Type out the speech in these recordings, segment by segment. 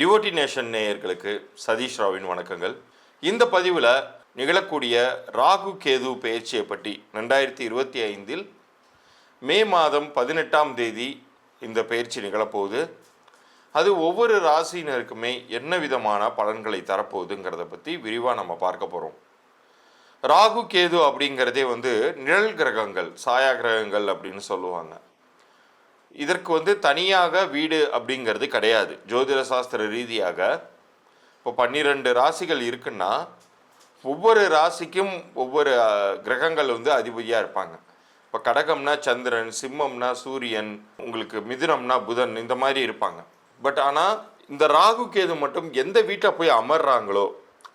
Devotee nation நேயர்களுக்கு சதீஷ் ராவின் வணக்கங்கள். இந்த பதிவில் நிகழக்கூடிய ராகு கேது பயிற்சியை பற்றி ரெண்டாயிரத்தி இருபத்தி ஐந்தில் மே மாதம் பதினெட்டாம் தேதி இந்த பயிற்சி நிகழப்போகுது. அது ஒவ்வொரு ராசியினருக்குமே என்ன விதமான பலன்களை தரப்போகுதுங்கிறத பற்றி விரிவாக நம்ம பார்க்க போகிறோம் ராகு கேது அப்படிங்கிறதே வந்து நிழல் கிரகங்கள் சாயா கிரகங்கள் அப்படின்னு சொல்லுவாங்க. இதற்கு வந்து தனியாக வீடு அப்படிங்கிறது கிடையாது. ஜோதிட சாஸ்திர ரீதியாக. இப்போ பன்னிரெண்டு ராசிகள் இருக்குன்னா ஒவ்வொரு ராசிக்கும் ஒவ்வொரு கிரகங்கள் வந்து அதிபதியாக இருப்பாங்க. இப்போ கடகம்னா சந்திரன் சிம்மம்னா சூரியன் உங்களுக்கு மிதுனம்னா புதன் இந்த மாதிரி இருப்பாங்க. பட் ஆனால் இந்த ராகு கேது மட்டும் எந்த வீட்டை போய் அமர்றாங்களோ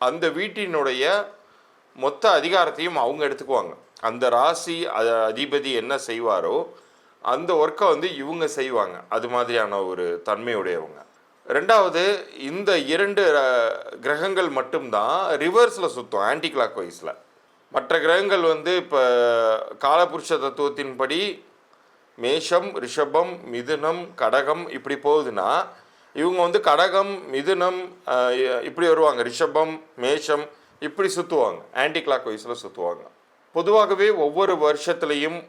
அந்த வீட்டினுடைய மொத்த அதிகாரத்தையும் அவங்க எடுத்துக்குவாங்க. அந்த ராசி அதிபதி என்ன செய்வாரோ அந்த ஒர்க்கை வந்து இவங்க செய்வாங்க. அது மாதிரியான ஒரு தன்மையுடையவங்க. ரெண்டாவது இந்த இரண்டு கிரகங்கள் மட்டும்தான் ரிவர்ஸில் சுற்றும் ஆன்டி கிளாக் வைஸில் மற்ற கிரகங்கள் வந்து இப்போ காலபுருஷ தத்துவத்தின்படி மேஷம் ரிஷபம் மிதுனம் கடகம் இப்படி போகுதுன்னா இவங்க வந்து கடகம் மிதுனம் இப்படி வருவாங்க. ரிஷபம் மேஷம் இப்படி சுற்றுவாங்க ஆன்டி கிளாக் வைஸில் சுற்றுவாங்க பொதுவாகவே ஒவ்வொரு வருஷத்துலேயும்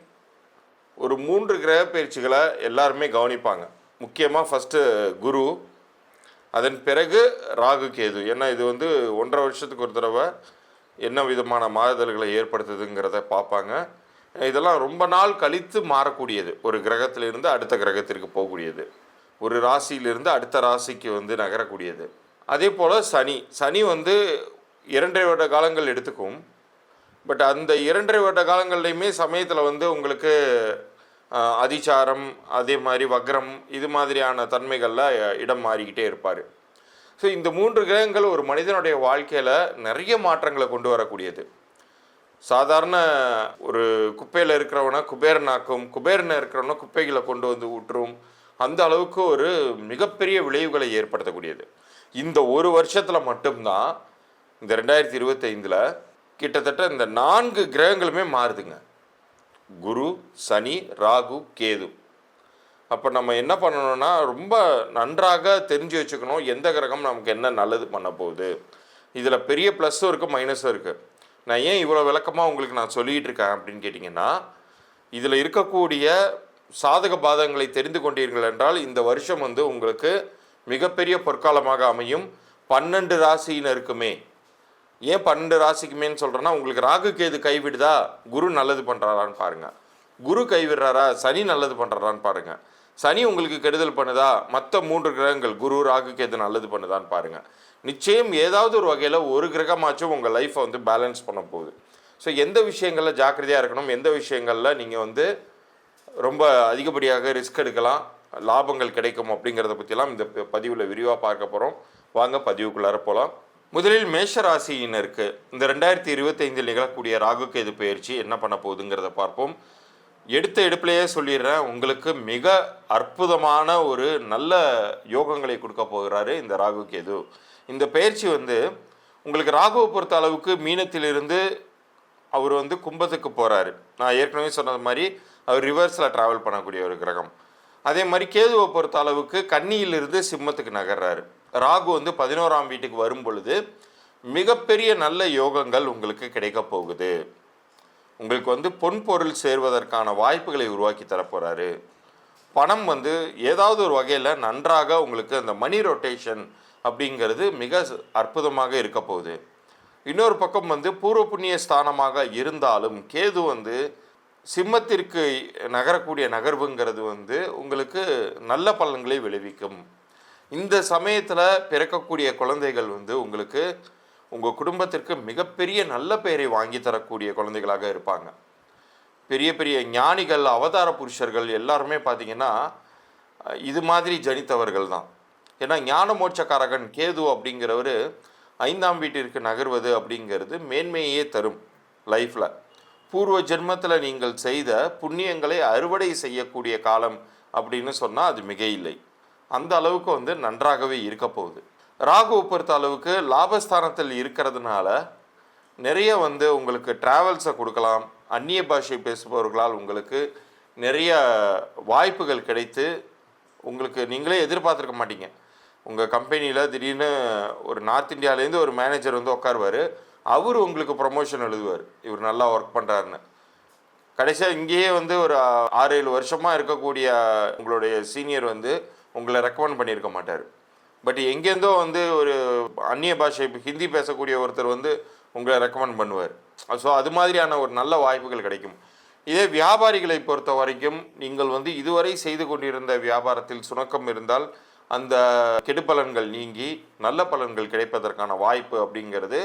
ஒரு மூன்று கிரக பயிற்சிகளை எல்லாருமே கவனிப்பாங்க. முக்கியமாக ஃபஸ்ட்டு குரு அதன் பிறகு ராகு கேது. ஏன்னா இது வந்து ஒன்றரை வருஷத்துக்கு ஒரு தடவை என்ன விதமான மாறுதல்களை ஏற்படுத்துதுங்கிறத பார்ப்பாங்க. இதெல்லாம் ரொம்ப நாள் கழித்து மாறக்கூடியது. ஒரு கிரகத்திலிருந்து அடுத்த கிரகத்திற்கு போகக்கூடியது. ஒரு ராசியிலிருந்து அடுத்த ராசிக்கு வந்து நகரக்கூடியது. அதே போல் சனி. சனி வந்து இரண்டரை வருட காலங்கள் எடுத்துக்கும். பட் அந்த இரண்டரை வருட காலங்கள்லையுமே சமயத்தில் வந்து உங்களுக்கு அதிச்சாரம் அதே மாதிரி வக்ரம் இது மாதிரியான தன்மைகளில் இடம் மாறிக்கிட்டே இருப்பார். ஸோ இந்த மூன்று கிரகங்கள் ஒரு மனிதனுடைய வாழ்க்கையில் நிறைய மாற்றங்களை கொண்டு வரக்கூடியது. சாதாரண ஒரு குப்பையில் இருக்கிறவனை குபேரனாக்கும் குபேரனை இருக்கிறவனை குப்பைகளை கொண்டு வந்து ஊற்றும் அந்த அளவுக்கு ஒரு மிகப்பெரிய விளைவுகளை ஏற்படுத்தக்கூடியது. இந்த ஒரு வருஷத்தில் மட்டும்தான் இந்த ரெண்டாயிரத்தி இருபத்தைந்தில் கிட்டத்தட்ட இந்த நான்கு கிரகங்களுமே மாறுதுங்க. குரு சனி ராகு கேது. அப்போ நம்ம என்ன பண்ணணும்னா ரொம்ப நன்றாக தெரிஞ்சு வச்சுக்கணும் எந்த கிரகம் நமக்கு என்ன நல்லது பண்ண போகுது. இதில் பெரிய ப்ளஸ்ஸும் இருக்குது மைனஸும் இருக்குது நான் ஏன் இவ்வளோ விளக்கமாக உங்களுக்கு நான் சொல்லிகிட்டு இருக்கேன் அப்படின்னு கேட்டிங்கன்னா இதில் இருக்கக்கூடிய சாதக பாதகங்களை தெரிந்து கொண்டீர்கள் என்றால் இந்த வருஷம் வந்து உங்களுக்கு மிகப்பெரிய பொற்காலமாக அமையும். பன்னெண்டு ராசியினருக்குமே ஏன் பன்னெண்டு ராசிக்குமேன்னு சொல்கிறேன்னா உங்களுக்கு ராகு கேது கைவிடுதா குரு நல்லது பண்ணுறாரான்னு பாருங்கள் குரு கைவிடுறாரா சனி நல்லது பண்ணுறாரான்னு பாருங்கள் சனி உங்களுக்கு கெடுதல் பண்ணுதா மற்ற மூன்று கிரகங்கள் குரு ராகு கேது நல்லது பண்ணுதான்னு பாருங்கள் நிச்சயம் ஏதாவது ஒரு வகையில் ஒரு கிரகமாச்சும் உங்கள் லைஃப்பை வந்து பேலன்ஸ் பண்ண போகுது. ஸோ எந்த விஷயங்களில் ஜாக்கிரதையாக இருக்கணும் எந்த விஷயங்களில் நீங்கள் வந்து ரொம்ப அதிகப்படியாக ரிஸ்க் எடுக்கலாம் லாபங்கள் கிடைக்கும் அப்படிங்கிறத பற்றிலாம் இந்த பதிவில் விரிவாக பார்க்க போகிறோம் வாங்க பதிவுக்குள்ளார போகலாம் முதலில் மேஷ ராசியினருக்கு இந்த ரெண்டாயிரத்தி இருபத்தைந்தில் நிகழக்கூடிய ராகு கேது பயிற்சி என்ன பண்ண போகுதுங்கிறத பார்ப்போம். எடுத்த எடுப்பிலேயே சொல்லிடுறேன் உங்களுக்கு மிக அற்புதமான ஒரு நல்ல யோகங்களை கொடுக்க போகிறாரு இந்த ராகு கேது. இந்த பயிற்சி வந்து உங்களுக்கு ராகுவை பொறுத்த அளவுக்கு மீனத்திலிருந்து அவர் வந்து கும்பத்துக்கு போகிறாரு நான் ஏற்கனவே சொன்னது மாதிரி அவர் ரிவர்ஸில் ட்ராவல் பண்ணக்கூடிய ஒரு கிரகம். அதே மாதிரி கேதுவை பொறுத்த அளவுக்கு கன்னியிலிருந்து சிம்மத்துக்கு நகர்றாரு. ராகு வந்து பதினோராம் வீட்டுக்கு வரும் பொழுது மிகப்பெரிய நல்ல யோகங்கள் உங்களுக்கு கிடைக்க போகுது. உங்களுக்கு வந்து பொன் பொருள் சேர்வதற்கான வாய்ப்புகளை உருவாக்கி தரப்போகிறாரு பணம் வந்து ஏதாவது ஒரு வகையில் நன்றாக உங்களுக்கு அந்த மணி ரொட்டேஷன் அப்படிங்கிறது மிக அற்புதமாக இருக்க போகுது. இன்னொரு பக்கம் வந்து பூர்வ புண்ணிய ஸ்தானமாக இருந்தாலும் கேது வந்து சிம்மத்திற்கு நகரக்கூடிய நகர்வுங்கிறது வந்து உங்களுக்கு நல்ல பலன்களை விளைவிக்கும். இந்த சமயத்தில் பிறக்கக்கூடிய குழந்தைகள் வந்து உங்களுக்கு உங்கள் குடும்பத்திற்கு மிகப்பெரிய நல்ல பெயரை வாங்கி தரக்கூடிய குழந்தைகளாக இருப்பாங்க. பெரிய பெரிய ஞானிகள் அவதார புருஷர்கள் எல்லாருமே பார்த்தீங்கன்னா இது மாதிரி ஜனித்தவர்கள் தான். ஏன்னா ஞான மோட்சக்காரகன் கேது அப்படிங்கிறவர் ஐந்தாம் வீட்டிற்கு நகர்வது அப்படிங்கிறது மேன்மையே தரும் லைஃப்பில் பூர்வ ஜென்மத்தில் நீங்கள் செய்த புண்ணியங்களை அறுவடை செய்யக்கூடிய காலம் அப்படின்னு சொன்னால் அது மிக இல்லை அந்த அளவுக்கு வந்து நன்றாகவே இருக்க போகுது. ராகுவை பொறுத்த அளவுக்கு லாபஸ்தானத்தில் இருக்கிறதுனால நிறைய வந்து உங்களுக்கு டிராவல்ஸை கொடுக்கலாம். அந்நிய பாஷை பேசுபவர்களால் உங்களுக்கு நிறைய வாய்ப்புகள் கிடைத்து உங்களுக்கு நீங்களே எதிர்பார்த்துருக்க மாட்டீங்க. உங்கள் கம்பெனியில் திடீர்னு ஒரு நார்த் இந்தியாவிலேருந்து ஒரு மேனேஜர் வந்து உட்காருவார். அவர் உங்களுக்கு ப்ரொமோஷன் எழுதுவார். இவர் நல்லா ஒர்க் பண்ணுறாருன்னு கடைசியாக இங்கேயே வந்து ஒரு ஆறு ஏழு வருஷமாக இருக்கக்கூடிய உங்களுடைய சீனியர் வந்து உங்களை ரெக்கமெண்ட் பண்ணியிருக்க மாட்டார். பட் எங்கேருந்தோ வந்து ஒரு அந்நிய பாஷை ஹிந்தி பேசக்கூடிய ஒருத்தர் வந்து உங்களை ரெக்கமெண்ட் பண்ணுவார். ஸோ அது மாதிரியான ஒரு நல்ல வாய்ப்புகள் கிடைக்கும். இதே வியாபாரிகளை பொறுத்த வரைக்கும் நீங்கள் வந்து இதுவரை செய்து கொண்டிருந்த வியாபாரத்தில் சுணக்கம் இருந்தால் அந்த கெடுபலன்கள் நீங்கி நல்ல பலன்கள் கிடைப்பதற்கான வாய்ப்பு அப்படிங்கிறது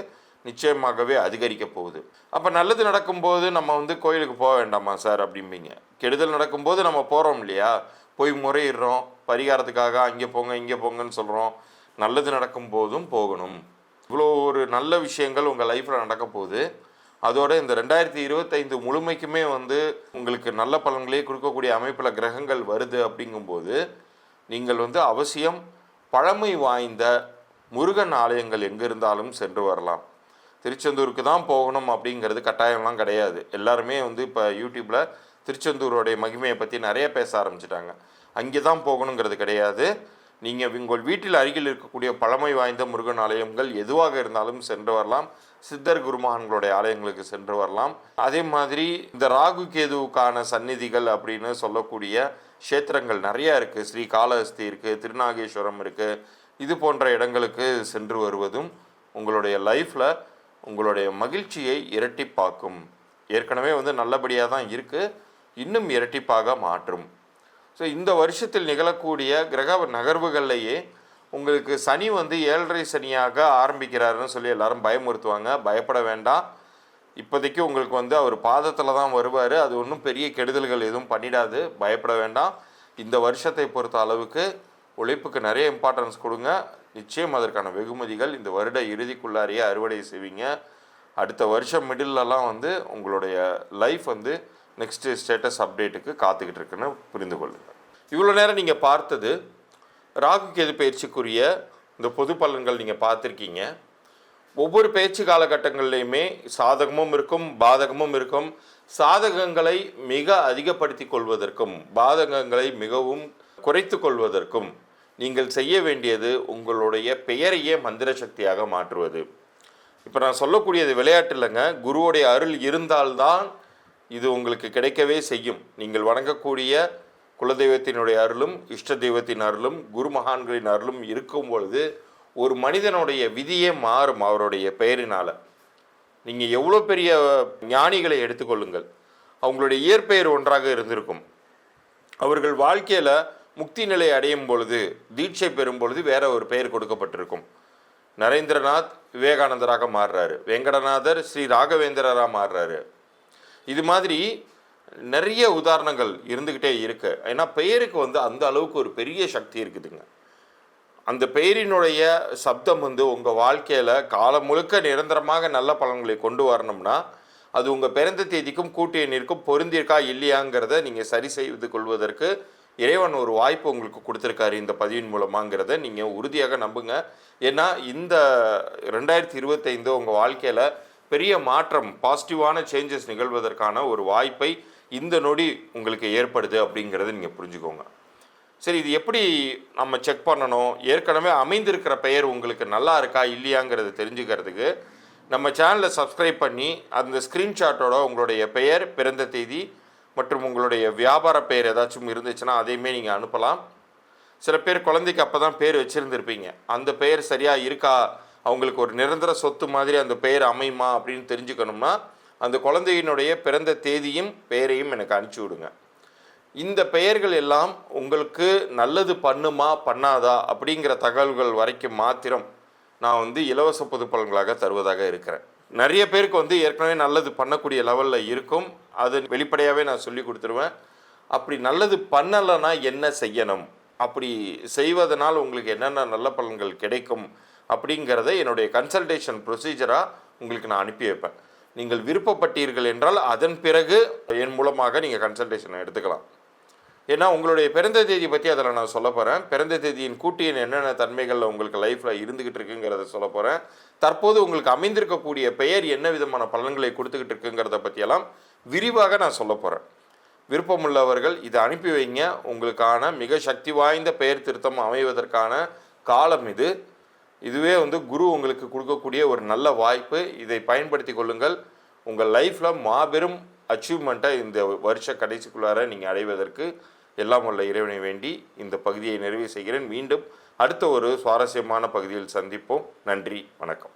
நிச்சயமாகவே அதிகரிக்க போகுது. அப்போ நல்லது நடக்கும்போது நம்ம வந்து கோயிலுக்கு போக வேண்டாமா சார் அப்படிம்பீங்க? கெடுதல் நடக்கும்போது நம்ம போகிறோம் இல்லையா? போய் முறையிடுறோம். பரிகாரத்துக்காக அங்கே போங்க இங்கே போங்கன்னு சொல்கிறோம் நல்லது நடக்கும் போதும் போகணும். இவ்வளோ ஒரு நல்ல விஷயங்கள் உங்கள் லைஃப்பில் நடக்க போகுது. அதோட இந்த ரெண்டாயிரத்தி இருபத்தைந்து முழுமைக்குமே வந்து உங்களுக்கு நல்ல பலன்களே கொடுக்கக்கூடிய அமைப்பில் கிரகங்கள் வருது அப்படிங்கும்போது நீங்கள் வந்து அவசியம் பழமை வாய்ந்த முருகன் ஆலயங்கள் எங்கே இருந்தாலும் சென்று வரலாம். திருச்செந்தூருக்கு தான் போகணும் அப்படிங்கிறது கட்டாயம்லாம் கிடையாது. எல்லாருமே வந்து இப்போ யூடியூப்பில் திருச்செந்தூரோடைய மகிமையை பற்றி நிறைய பேச ஆரம்பிச்சிட்டாங்க. அங்கே தான் போகணுங்கிறது கிடையாது. நீங்கள் உங்கள் வீட்டில் அருகில் இருக்கக்கூடிய பழமை வாய்ந்த முருகன் ஆலயங்கள் எதுவாக இருந்தாலும் சென்று வரலாம். சித்தர் குருமகான்களுடைய ஆலயங்களுக்கு சென்று வரலாம். அதே மாதிரி இந்த ராகு கேதுவுக்கான சந்நிதிகள் அப்படின்னு சொல்லக்கூடிய க்ஷேத்திரங்கள் நிறையா இருக்குது ஸ்ரீ காளஹஸ்தி இருக்குது திருநாகேஸ்வரம் இருக்குது இது போன்ற இடங்களுக்கு சென்று வருவதும் உங்களுடைய லைஃப்பில் உங்களுடைய மகிழ்ச்சியை இரட்டிப்பாக்கும். ஏற்கனவே வந்து நல்லபடியாக தான் இருக்குது இன்னும் இரட்டிப்பாக மாற்றும். ஸோ இந்த வருஷத்தில் நிகழக்கூடிய கிரக நகர்வுகள்லையே உங்களுக்கு சனி வந்து ஏழரை சனியாக ஆரம்பிக்கிறாருன்னு சொல்லி எல்லாரும் பயமுறுத்துவாங்க. பயப்பட வேண்டாம். இப்போதைக்கு உங்களுக்கு வந்து அவர் பாதத்தில் தான் வருவார். அது ஒன்றும் பெரிய கெடுதல்கள் எதுவும் பண்ணிடாது. பயப்பட வேண்டாம். இந்த வருஷத்தை பொறுத்த அளவுக்கு உழைப்புக்கு நிறைய இம்பார்ட்டன்ஸ் கொடுங்க. நிச்சயம் அதற்கான வெகுமதிகள் இந்த வருட இறுதிக்குள்ளாரையே அறுவடை செய்வீங்க. அடுத்த வருஷம் மிடில்லலாம் வந்து உங்களுடைய லைஃப் வந்து நெக்ஸ்ட்டு ஸ்டேட்டஸ் அப்டேட்டுக்கு காத்துக்கிட்டு இருக்குன்னு புரிந்து கொள்ளுங்கள். இவ்வளோ நேரம் நீங்கள் பார்த்தது ராகு கேது பயிற்சிக்குரிய இந்த பொது பலன்கள் நீங்கள் பார்த்துருக்கீங்க. ஒவ்வொரு பேச்சு காலகட்டங்கள்லையுமே சாதகமும் இருக்கும் பாதகமும் இருக்கும். சாதகங்களை மிக அதிகப்படுத்தி கொள்வதற்கும் பாதகங்களை மிகவும் குறைத்து கொள்வதற்கும் நீங்கள் செய்ய வேண்டியது உங்களுடைய பெயரையே மந்திர சக்தியாக மாற்றுவது. இப்போ நான் சொல்லக்கூடியது விளையாட்டு இல்லைங்க. குருவோடைய அருள் இருந்தால்தான் இது உங்களுக்கு கிடைக்கவே செய்யும். நீங்கள் வணங்கக்கூடிய குலதெய்வத்தினுடைய அருளும் இஷ்ட தெய்வத்தின் அருளும் குரு மகான்களின் அருளும் இருக்கும் பொழுது ஒரு மனிதனுடைய விதியே மாறும் அவருடைய பெயரினால். நீங்கள் எவ்வளோ பெரிய ஞானிகளை எடுத்துக்கொள்ளுங்கள் அவங்களுடைய இயற்பெயர் ஒன்றாக இருந்திருக்கும். அவர்கள் வாழ்க்கையில் முக்தி நிலை அடையும் பொழுது தீட்சை பெறும் பொழுது வேற ஒரு பெயர் கொடுக்கப்பட்டிருக்கும். நரேந்திரநாத் விவேகானந்தராக மாறுறாரு. வெங்கடநாதர் ஸ்ரீ ராகவேந்திரராக மாறுறாரு. இது மாதிரி நிறைய உதாரணங்கள் இருந்துக்கிட்டே இருக்கு. ஏன்னா பெயருக்கு வந்து அந்த அளவுக்கு ஒரு பெரிய சக்தி இருக்குதுங்க. அந்த பெயரினுடைய சப்தம் வந்து உங்கள் வாழ்க்கையில் காலம் முழுக்க நிரந்தரமாக நல்ல பலன்களை கொண்டு வரணும்னா அது உங்கள் பிறந்த தேதிக்கும் கூட்டு பொருந்திருக்கா இல்லையாங்கிறத நீங்கள் சரி செய்து கொள்வதற்கு இறைவன் ஒரு வாய்ப்பு உங்களுக்கு கொடுத்துருக்காரு இந்த பதிவின் மூலமாங்கிறத நீங்கள் உறுதியாக நம்புங்க. ஏன்னா இந்த ரெண்டாயிரத்தி இருபத்தைந்து உங்கள் வாழ்க்கையில் பெரிய மாற்றம் பாசிட்டிவான சேஞ்சஸ் நிகழ்வதற்கான ஒரு வாய்ப்பை இந்த நொடி உங்களுக்கு ஏற்படுது அப்படிங்கிறத நீங்கள் புரிஞ்சுக்கோங்க. சரி இது எப்படி நம்ம செக் பண்ணணும்? ஏற்கனவே அமைந்திருக்கிற பெயர் உங்களுக்கு நல்லா இருக்கா இல்லையாங்கிறத தெரிஞ்சுக்கிறதுக்கு நம்ம சேனலை சப்ஸ்கிரைப் பண்ணி அந்த ஸ்க்ரீன்ஷாட்டோட உங்களுடைய பெயர் பிறந்த தேதி மற்றும் உங்களுடைய வியாபார பெயர் ஏதாச்சும் இருந்துச்சுன்னா அதையுமே நீங்கள் அனுப்பலாம். சில பேர் குழந்தைக்கு அப்போ தான் பேர் வச்சுருந்துருப்பீங்க. அந்த பெயர் சரியாக இருக்கா? அவங்களுக்கு ஒரு நிரந்தர சொத்து மாதிரி அந்த பெயர் அமையுமா அப்படின்னு தெரிஞ்சுக்கணும்னா அந்த குழந்தையினுடைய பிறந்த தேதியும் பெயரையும் எனக்கு அனுப்பிச்சி விடுங்க. இந்த பெயர்கள் எல்லாம் உங்களுக்கு நல்லது பண்ணுமா பண்ணாதா அப்படிங்கிற தகவல்கள் வரைக்கும் மாத்திரம் நான் வந்து இலவச பொது பலன்களாக தருவதாக இருக்கிறேன். நிறைய பேருக்கு வந்து ஏற்கனவே நல்லது பண்ணக்கூடிய லெவலில் இருக்கும். அது வெளிப்படையாகவே நான் சொல்லி கொடுத்துருவேன். அப்படி நல்லது பண்ணலைன்னா என்ன செய்யணும்? அப்படி செய்வதனால் உங்களுக்கு என்னென்ன நல்ல பலன்கள் கிடைக்கும்? அப்படிங்கிறத என்னுடைய கன்சல்டேஷன் ப்ரொசீஜராக உங்களுக்கு நான் அனுப்பி வைப்பேன். நீங்கள் விருப்பப்பட்டீர்கள் என்றால் அதன் பிறகு என் மூலமாக நீங்கள் கன்சல்டேஷனை எடுத்துக்கலாம். ஏன்னா உங்களுடைய பிறந்த தேதி பற்றி அதில் நான் சொல்ல போகிறேன் பிறந்த தேதியின் கூட்டியின் என்னென்ன தன்மைகள் உங்களுக்கு லைஃப்பில் இருந்துக்கிட்டு இருக்குங்கிறத சொல்ல போகிறேன் தற்போது உங்களுக்கு அமைந்திருக்கக்கூடிய பெயர் என்ன விதமான பலன்களை கொடுத்துக்கிட்டு இருக்குங்கிறத பற்றியெல்லாம் விரிவாக நான் சொல்ல போகிறேன் விருப்பமுள்ளவர்கள் இதை அனுப்பி வைங்க. உங்களுக்கான மிக சக்தி வாய்ந்த பெயர் திருத்தம் அமைவதற்கான காலம் இது. இதுவே வந்து குரு உங்களுக்கு கொடுக்கக்கூடிய ஒரு நல்ல வாய்ப்பு. இதை பயன்படுத்தி கொள்ளுங்கள். உங்கள் லைஃப்பில் மாபெரும் அச்சீவ்மெண்ட்டை இந்த வருஷ கடைசிக்குள்ளார நீங்கள் அடைவதற்கு எல்லாம் உள்ள இறைவனை வேண்டி இந்த பகுதியை நிறைவு செய்கிறேன். மீண்டும் அடுத்த ஒரு சுவாரஸ்யமான பகுதியில் சந்திப்போம். நன்றி. வணக்கம்.